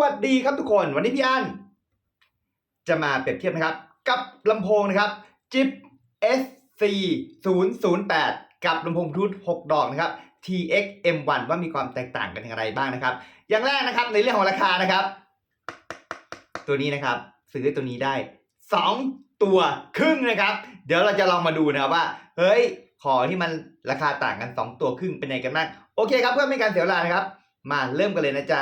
วัสดีครับทุกคนวันนี้พี่อันจะมาเปรียบเทียบนะครับ กับลำโพงนะครับ JIP SC 0 0 8กับลำโพงบลูทูธ6ดอกนะครับ TX M1 ว่ามีความแตกต่างกันอย่างไรบ้างนะครับ อย่างแรกนะครับในเรื่องของราคานะครับ ตัวนี้นะครับ ซื้อตัวนี้ได้ 2 ตัวครึ่งนะครับ เดี๋ยวเราจะลองมาดูนะครับว่า เฮ้ยขอที่มันราคาต่างกัน 2 ตัวครึ่งเป็นไงกันบ้างโอเคครับเพื่อไม่ให้การเสียเวลานะครับ มาเริ่มกันเลยนะจ๊ะ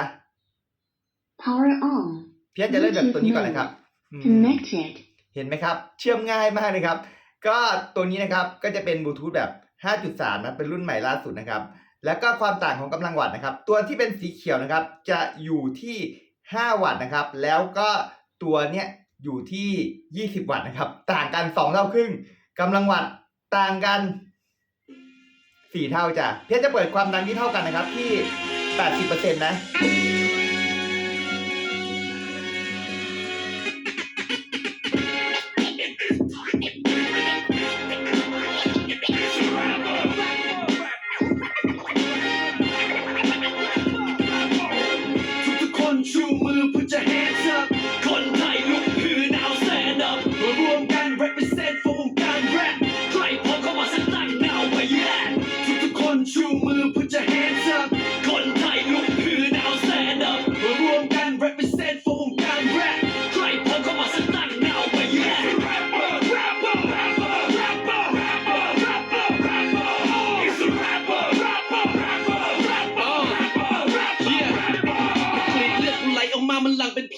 Power on. พี่อันจะเริ่มจากตัวนี้ก่อนนะครับอืม Connected. เห็นไหมครับ เชื่อมง่ายมากเลยครับ ก็ตัวนี้นะครับก็จะเป็นบลูทูธแบบ 5.3 นะ เป็นรุ่นใหม่ล่าสุดนะครับ แล้วก็ความต่างของกำลังวัตต์นะครับ ตัวที่เป็นสีเขียวนะครับ จะอยู่ที่ 5 วัตต์นะครับ แล้วก็ตัวเนี้ยอยู่ที่ 20 วัตต์นะครับ ต่างกัน 2 เท่าครึ่งกำลังวัตต์ต่างกัน 4 เท่าจ้ะ เพียรจะเปิดความดังที่เท่ากันนะครับที่ 80%นะ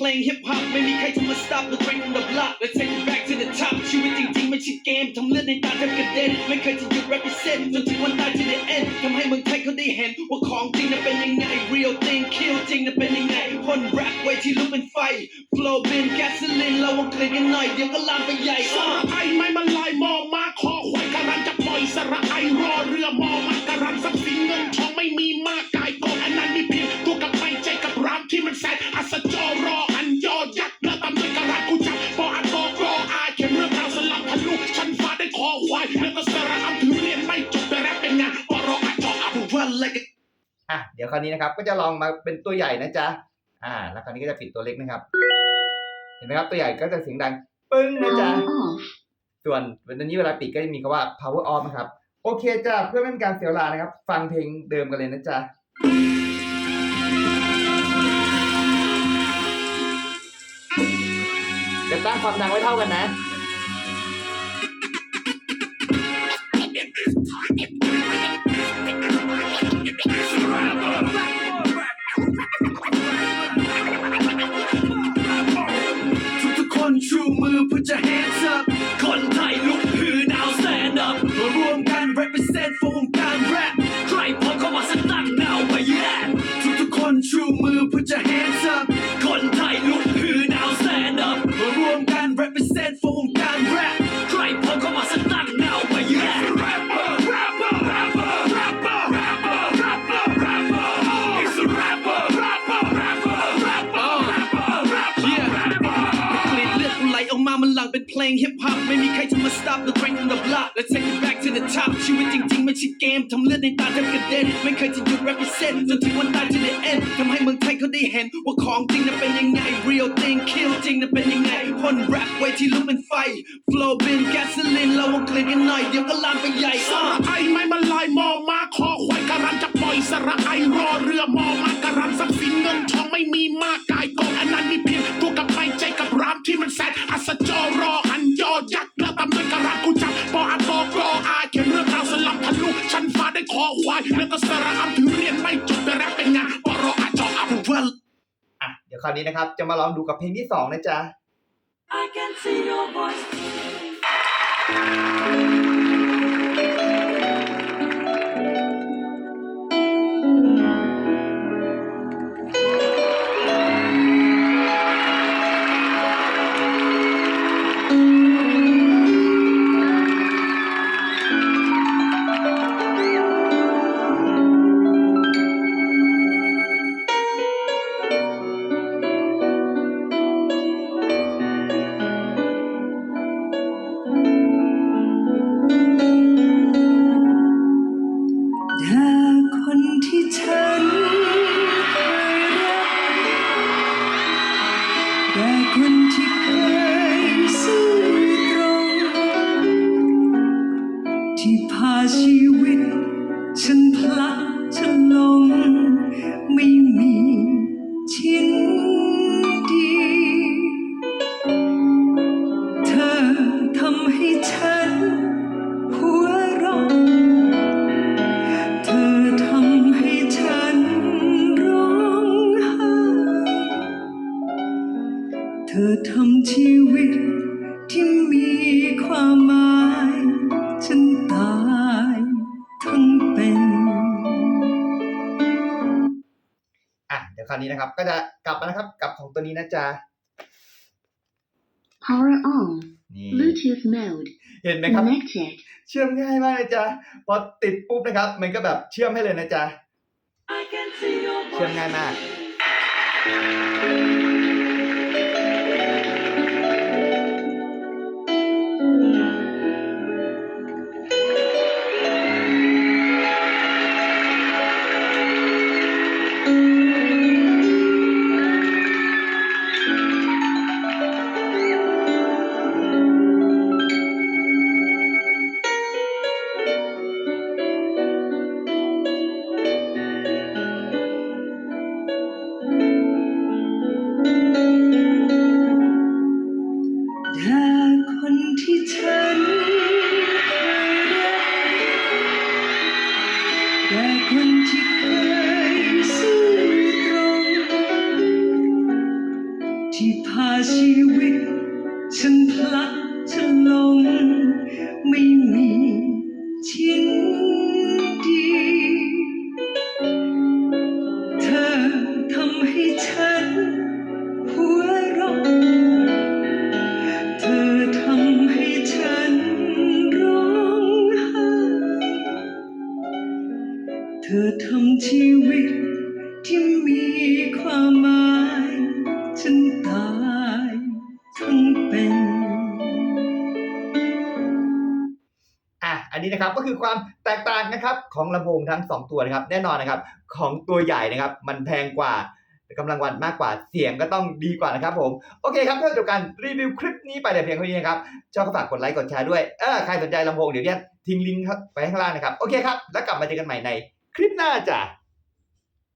ลงเพลงฮิปฮอปไม่มีใครจะมา stop the train from the block Let's take it back to the top ชีวิตจริงๆไม่ใช่เกมทำเลือดในตาแทบกระเด็นไม่เคยจะหยุด represent จนถึงวันตาย to the end ทำให้เมืองไทยเขาได้เห็น ว่าของจริงนั้นเป็นยังไง real thing kill จริงนั้นเป็นยังไงคนแรปไว้ที่ลุกเป็นไฟ flow เป็น gasoline เราวงกลิ่นกันหน่อยเดี๋ยวก็ลามไปใหญ่ ไอ้ไม่มันลายมอมาคอ อะเดี๋ยวคราวนี้นะครับ ก็จะลองมาเป็นตัวใหญ่นะจ๊ะอ่า แล้วคราวนี้ก็จะปิดตัวเล็กนะครับ เห็นไหมครับตัวใหญ่ก็จะเสียงดังปึ้งนะจ๊ะส่วนวันนี้เวลาปิดก็จะมีคำว่า power off นะครับ โอเคจ้ะเพื่อไม่เป็นการเสียเวลานะครับ ฟังเพลงเดิมกันเลยนะจ๊ะจะตั้งความดังไว้เท่ากันนะ represent for มันหลั่งเป็นเพลงฮิปฮอปไม่มีใครจะมา stop the train from the block Let's take it back to the top ชีวิตจริงๆไม่ใช่เกมทำเลือดในตาแทบกระเด็นไม่เคยจะหยุด represent จนถึงวันตาย to the end ทำให้เมืองไทยเขาได้เห็น ว่าของจริงนั้นเป็นยังไง real thing kill จริงนั้นเป็นยังไงคนแรปไว้ที่ลุกเป็นไฟ flow เป็น gasoline เราวงกลิ่นกันหน่อยเดี๋ยวก็ลามไปใหญ่สระไอไม่มันลายมอมาคอควายการันจะปล่อยสระไอรอเรือมอมาการันทรัพย์สินเงินทองไม่มีมากกายกองอันนั้นมีเพียงตัวกับไม่ใจกับรามที่มันแสนอัศจรรอ คอควายแล้วก็สระอัมถือเรียนไม่จบแต่แรปเป็นงานปรออาจออัพว่าอะเดี๋ยวคราวนี้นะครับ จะมาลองดูกับเพลงที่สองนะจ๊ะ I can see your voice. ชีวิต ฉันพลัดฉันลง ไม่มีชิ้นดี เธอทำให้ฉัน หัวเราะเธอทำให้ฉันร้องไห้เธอทำชีวิตที่มีความหมายาวนี้นะครับ ก็จะกลับมานะครับกับของตัวนี้นะจ๊ะ Power on. นี่ Bluetooth mode. เห็นไหมครับ Connected. เชื่อมง่ายมากเลยจ๊ะพอติดปุ๊บนะครับ มันก็แบบเชื่อมให้เลยนะจ๊ะ I can see your เชื่อม voice. ง่ายมาก ที่พาชีวิต ฉันพลัดฉันลง ไม่มีชิ้นดี เธอทำให้ฉัน นะครับก็คือความแตกต่างนะครับของลำโพงทั้ง 2 ตัวนะครับ แน่นอนนะครับของตัวใหญ่นะครับมันแพงกว่ากำลังวันมากกว่าเสียงก็ต้องดีกว่านะครับผม โอเคครับเพื่อจบการรีวิวคลิปนี้ไปแต่เพียงเท่านี้นะครับชอบก็ฝากกดไลค์กดแชร์ด้วยเออใครสนใจลำโพงเดี๋ยวเนี่ยทิ้งลิงก์ไปข้างล่างนะครับ โอเคครับ แล้วกลับมาเจอกันใหม่ในคลิปหน้าจ้ะ